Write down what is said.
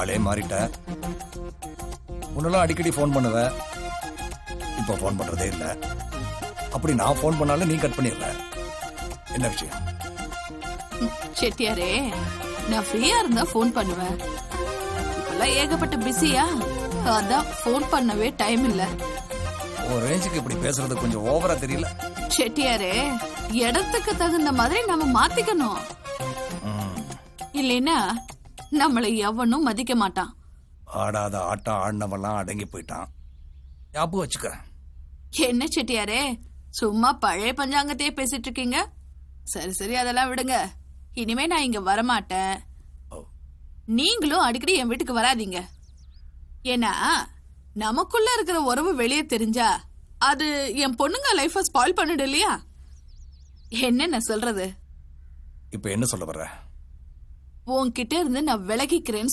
ஆளே மாறிட்ட. முன்னெல்லாம் அடிக்கடி ஃபோன் பண்ணுவ. இப்போ ஃபோன் பண்றதே இல்ல. அப்படி நான் ஃபோன் பண்ணாலும் நீ கட் பண்ணிடுற என்ன விஷயம்? செட்டியாரே நான் ஃப்ரீயா இருந்தா ஃபோன் பண்ணுவேன் இப்பெல்லாம் ஏகப்பட்ட பிஸியா அதான் ஃபோன் பண்ணவே டைம் இல்ல. ஒரு ரேஞ்சுக்கு இப்படி பேசுறது கொஞ்சம் ஓவரா தெரியல. செட்டியாரே இடத்துக்கு தகுந்த மாதிரி நம்ம மாத்திக்கணும். இல்லைன்னா நம்மளை எவனும் மதிக்க மாட்டான். ஆடாத ஆட்டம் ஆடினவெல்லாம் அடங்கி போயிட்டான். ஞாபகம் வச்சுக்க. என்ன செட்டியாரே சும்மா பழைய பஞ்சாங்கத்தையே பேசிட்டு இருக்கீங்க? சரி சரி அதெல்லாம் விடுங்க. இனிமே நான் இங்க வரமாட்டேன். நீங்களும் அடிக்கடி என் வீட்டுக்கு வராதீங்க. ஏன்னா நமக்குள்ள இருக்கிற உறவு வெளியே தெரிஞ்சா அது என் பொண்ணுங்க லைஃப ஸ்பாயில் பண்ணிடும் இல்லையா? என்ன நான் சொல்றது? இப்போ என்ன சொல்ல வர்ற? உன்கிட்ட இருந்து நான் விலகிக்கிறேன்னு